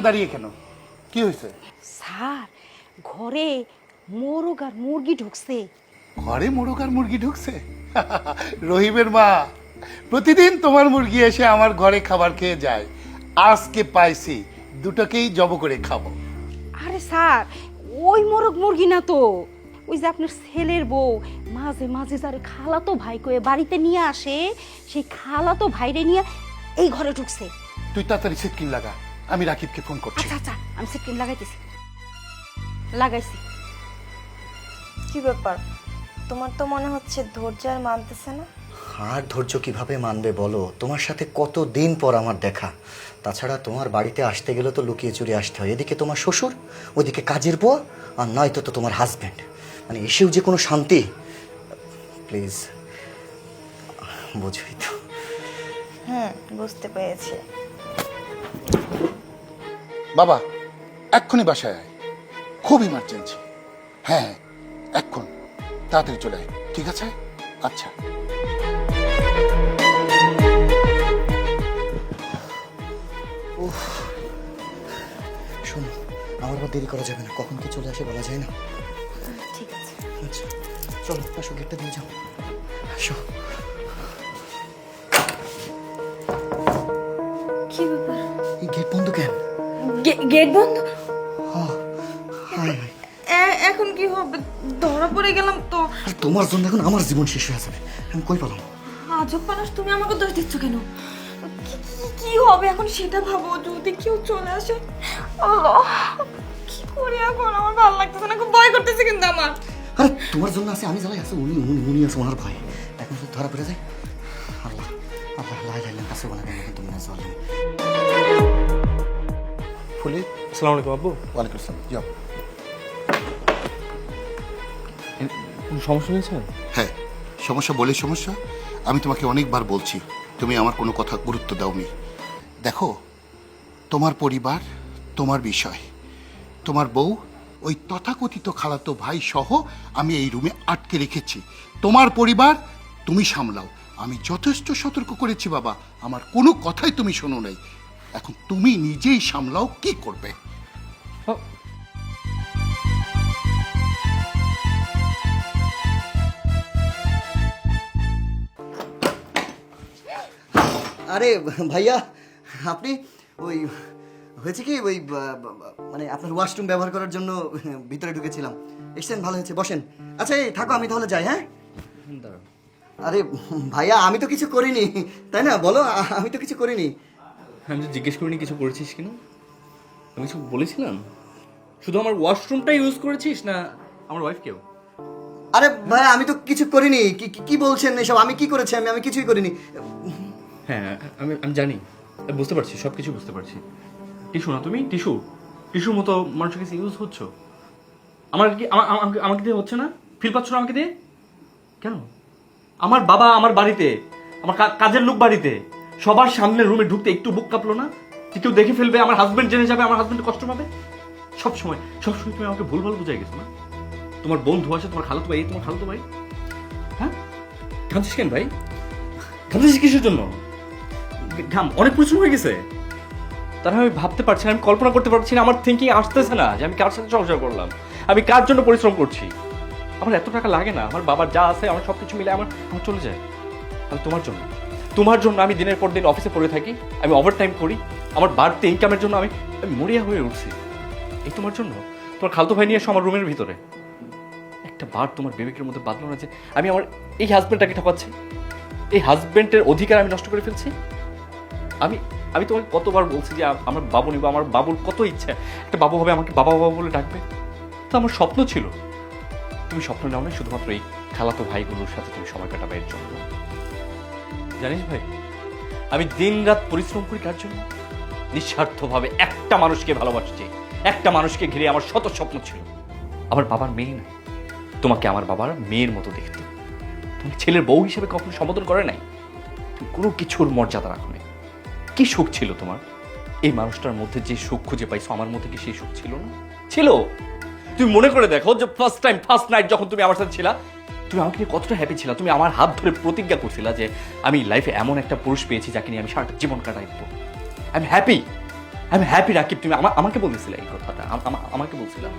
দাঁড়িয়ে কেন? কি হয়েছে? স্যার ঘরে মোরগ আর মুরগি ঢুকছে। ঘরে মোরগ আর মুরগি ঢুকছে? রহিমের মা প্রতিদিন তোমার মুরগি এসে আমার ঘরে খাবার খেয়ে যায়। আজকে পাইছি দুটোকেই জব করে খাব। আরে স্যার ওই মোরগ মুরগি না তো। ওই যে আপনার ছেলের বউ মাঝে মাঝে যার খালাতো ভাই কয়ে বাড়িতে নিয়ে আসে সেই খালাতো ভাইরে নিয়ে এই ঘরে ঢুকছে। তুই তাড়াতাড়ি সিটকিন লাগা। আমি রাকিবকে ফোন করছি। আচ্ছা আচ্ছা আমি সিটকিন লাগাইতেছি। লাগাইছি। কি ব্যাপার? তোমার তো মনে হচ্ছে ধৈর্য আর মানতেছে না? আর ধৈর্য কীভাবে মানবে বলো? তোমার সাথে কত দিন পর আমার দেখা? তাছাড়া তোমার বাড়িতে আসতে গেলে তো লুকিয়ে চুরিয়ে আসতে হয়। এদিকে তোমার শ্বশুর ওদিকে কাজের বুয়া আর নয়তো তো তোমার হাজব্যান্ড মানে এসেও যে কোনো শান্তি? প্লিজ বুঝবি তো। হ্যাঁ বুঝতে পেরেছি। বাবা এক্ষুনি বাসায় আয়। খুব ইমার্জেন্সি হ্যাঁ হ্যাঁ, এক্ষুন তাড়াতাড়ি চলে আয় ঠিক আছে? আচ্ছা। শোনো আমার আবার দেরি করা যাবে না। কখন কি চলে আসে বলা যায় না? ঠিক আছে। আচ্ছা চলো আসো গেটটা দিয়ে যাও। আসো। গেট বন্ধ? হায় এখন কি হবে? ধরা পড়ে গেলাম তো। তোমার জন্য এখন আমার জীবন শেষ হয়ে যাবে। আমি কই পেলাম? আজব মানুষ তুমি আমাকে দোষ দিচ্ছ কেন? কি- হবে এখন সেটা ভাবো। যদি কেউ চলে আসে আল্লাহ কি করি এখন? আমার ভালো লাগতেছে না খুব ভয় করতেছে কিন্তু আমার। আরে তোমার জন্য আছে আমি জ্বালাই আছে উনি উনি উনি আছে ওনার ভয়। এখন ধরা পড়ে যায় আল্লাহ আল্লাহ লাই লাইলেন কাছে মিনাজ আল্লাহ ফুলি আসসালামু আলাইকুম আব্বু। ওয়ালাইকুম আসসালাম। যাও কোনো সমস্যা হয়েছে? হ্যাঁ সমস্যা বলে সমস্যা। আমি তোমাকে অনেকবার বলছি তুমি আমার কোনো কথা গুরুত্ব দাওনি। দেখো তোমার পরিবার তোমার বিষয় তোমার বউ ওই তথাকথিত খালাতো ভাই সহ আমি এই রুমে আটকে রেখেছি। তোমার পরিবার তুমি সামলাও। আমি যথেষ্ট সতর্ক করেছি বাবা। আমার কোনো কথাই তুমি শোনো নাই। এখন তুমি নিজেই সামলাও কি করবে? আরে ভাইয়া আপনি ওই হয়েছে কি ওই মানে আপনার ওয়াশরুম ব্যবহার করার জন্য ভিতরে ঢুকেছিলাম। এসছেন ভালো হয়েছে বসেন। আচ্ছা এই থাকো আমি তাহলে যাই হ্যাঁ? আরে ভাইয়া আমি তো কিছু করিনি তাই না? বলো আমি তো কিছু করিনি। আমি তো জিজ্ঞেস করিনি কিছু করেছিস কিনা? আমি কিছু বলেছিলাম? শুধু আমার ওয়াশরুমটা ইউজ করেছিস না আমার ওয়াইফ কেউ আরে ভাইয়া আমি তো কিছু করিনি। কি কি- বলছেন এসব? আমি কি করেছি? আমি আমি কিছুই করিনি। হ্যাঁ আমি আমি জানি। বুঝতে পারছি সব কিছু বুঝতে পারছি। টিস্যু না তুমি? টিস্যু টিস্যুর মতো মানুষের কাছে ইউজ হচ্ছ? আমার কি আমা- আমা- আমাকে আমাকে দিয়ে হচ্ছে না? ফিল পাচ্ছ না আমাকে দিয়ে? কেন? আমার বাবা আমার বাড়িতে আমার কাজের লোক বাড়িতে। সবার সামনে রুমে ঢুকতে একটু বুক কাঁপলো না? যে কেউ দেখে ফেলবে? আমার হাজবেন্ড জেনে যাবে, আমার হাজবেন্ড কষ্ট পাবে? সব সময় সব সময় তুমি আমাকে ভুলভাল বুঝাই গেছো না তোমার বন্ধু আছে, তোমার খালাতো ভাই তোমার খালাতো ভাই। হ্যাঁ? কাঁদছিস কেন ভাই? কাঁদছিস কিসের জন্য? ঘাম, অনেক পরিশ্রম হয়ে গেছে। তারা আমি ভাবতে পারছি না, আমি কল্পনা করতে পারছি না, আমার থিঙ্কিং আসতেছে না যে আমি কার সাথে সংসার করলাম, আমি কার জন্য পরিশ্রম করছি। আমার এত টাকা লাগে না, আমার বাবার যা আছে, আমার সব কিছু মিলে আমার আমার চলে যায়। আমি তোমার জন্য। তোমার জন্য আমি দিনের পর দিন অফিসে পড়ে থাকি, আমি ওভার টাইম করি, আমার বাড়তি ইনকামের জন্য আমি আমি মরিয়া হয়ে উঠছি। এই তোমার জন্য? তোমার খালতো ভাই নিয়ে এসো আমার রুমের ভিতরে। একটা বার তোমার বিবেকের মধ্যে বাঁধলো না যে, আমি আমার এই হাজব্যান্ডটাকে ঠকাচ্ছি। এই হাজব্যান্ডের অধিকার আমি নষ্ট করে ফেলছি। আমি আমি তোমাকে কতবার বলছি যে আমার বাবু নিব, আমার বাবুর কত ইচ্ছা। একটা বাবু হবে আমাকে বাবা বাবা বলে ডাকবে। তো আমার স্বপ্ন ছিল। তুমি স্বপ্ন নাও না শুধুমাত্র এই খালাতো ভাইগুলোর সাথে তুমি সময় কাটাবে এর জন্য। জানিস ভাই? আমি দিন রাত পরিশ্রম করি কার জন্য। নিঃস্বার্থভাবে একটা মানুষকে ভালোবাসছি। একটা মানুষকে ঘিরে আমার শত স্বপ্ন ছিল। আমার বাবার মেয়ে নয়। তোমাকে আমার বাবার মেয়ের মতো দেখতে। তুমি ছেলের বউ হিসেবে কখনো সম্বোধন করে নাই? কোনো কিছুর মর্যাদা রাখো নাই। কি সুখ ছিল তোমার? এই মানুষটার মধ্যে যে সুখ খুঁজে পাইছো, আমার মধ্যে কি সেই সুখ ছিল না? ছিল। তুমি মনে করে দেখো যে ফার্স্ট টাইম ফার্স্ট নাইট যখন তুমি আমার সাথে ছিলা তুমি আমাকে কতটা হ্যাপি ছিল? তুমি আমার হাত ধরে প্রতিজ্ঞা করছিলা যে আমি লাইফে এমন একটা পুরুষ পেয়েছি যাকে নিয়ে আমি সারাটা জীবন কাটাই দেবো। আই এম হ্যাপি আমি হ্যাপি রাকিব। তুমি আমা- আমাকে বলেছিলে এই কথাটা। আমা- আমাকে বলছিলাম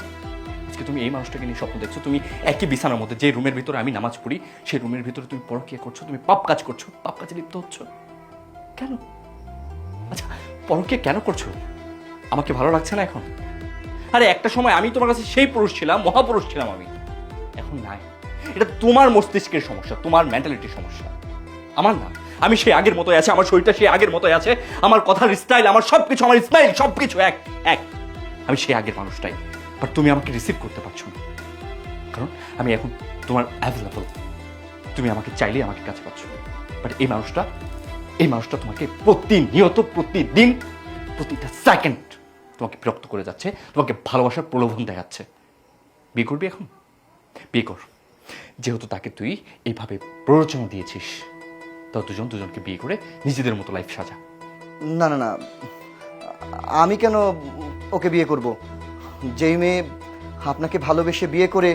আজকে তুমি এই মানুষটাকে নিয়ে স্বপ্ন দেখছ। তুমি একই বিছানার মধ্যে যে রুমের ভিতরে আমি নামাজ পড়ি, সেই রুমের ভিতরে তুমি পরকিয়া করছ, তুমি পাপ কাজ করছ, পাপ কাজে লিপ্ত হচ্ছ। কেন? আচ্ছা পরকিয়া কেন করছ? আমাকে ভালো লাগছে না এখন? আরে, একটা সময় আমি তোমার কাছে সেই পুরুষ ছিলাম, মহাপুরুষ ছিলাম আমি। এখন নাই। এটা তোমার মস্তিষ্কের সমস্যা, তোমার মেন্টালিটির সমস্যা। আমার না, আমি সেই আগের মতোই আছে, আমার শরীরটা সেই আগের মতোই আছে, আমার কথার স্টাইল আমার সব কিছু আমার স্মাইল সব কিছু এক এক। আমি সেই আগের মানুষটাই বাট তুমি আমাকে রিসিভ করতে পারছ না। কারণ আমি এখন তোমার অ্যাভেলেবল তুমি আমাকে চাইলেই আমাকে কাছে পাচ্ছ। বাট এই মানুষটা এই মানুষটা তোমাকে প্রতিনিয়ত, প্রতিদিন, প্রতিটা সেকেন্ড তোমাকে বিরক্ত করে যাচ্ছে, তোমাকে ভালোবাসার প্রলোভন দেখাচ্ছে। বিয়ে করবি এখন? বিয়ে কর। যেহেতু তাকে তুই এইভাবে প্ররোচনা দিয়েছিস তো দুজন দুজনকে বিয়ে করে নিজেদের মতো লাইফ সাজা। না না না। আমি কেন ওকে বিয়ে করব? যেই মেয়ে আপনাকে ভালোবেসে বিয়ে করে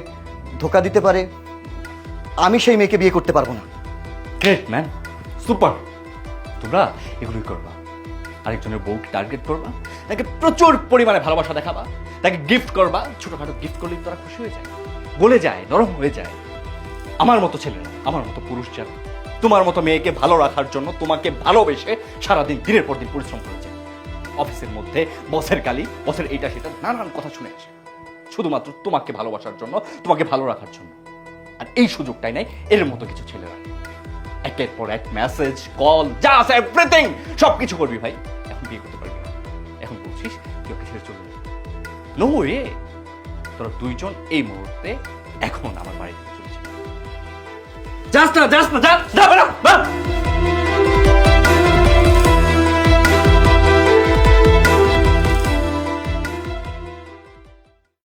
ধোকা দিতে পারে আমি সেই মেয়েকে বিয়ে করতে পারব না। Great man? সুপার। তোমরা এগুলোই করবা। আরেকজনের বউকে টার্গেট করবা তাকে প্রচুর পরিমাণে ভালোবাসা দেখাবা তাকে গিফট করবা ছোটখাটো গিফট করলেই তারা খুশি হয়ে যায়। গলে যায় নরম হয়ে যায়। আমার মতো ছেলে, আমার মতো পুরুষ যারা, তোমার মতো মেয়েকে ভালো রাখার জন্য তোমাকে ভালোবেসে সারাদিন দিনের পর দিন পরিশ্রম করেছে। অফিসের মধ্যে বসের গালি, বসের এইটা সেটা, নানান কথা শুনে আসে। শুধুমাত্র তোমাকে ভালোবাসার জন্য, তোমাকে ভালো রাখার জন্য। আর এই সুযোগটাই নাই এর মতো কিছু ছেলেরা। একের পর এক মেসেজ কল যা আছে এভরিথিং সব কিছু করবি ভাই। এখন বিয়ে করতে পারবি এখন বলছিস ওকে ছেড়ে চলে যাবি নো রে তোরা দুইজন এই মুহূর্তে এখন আমার বাড়িতে যাস না যাস না যা যা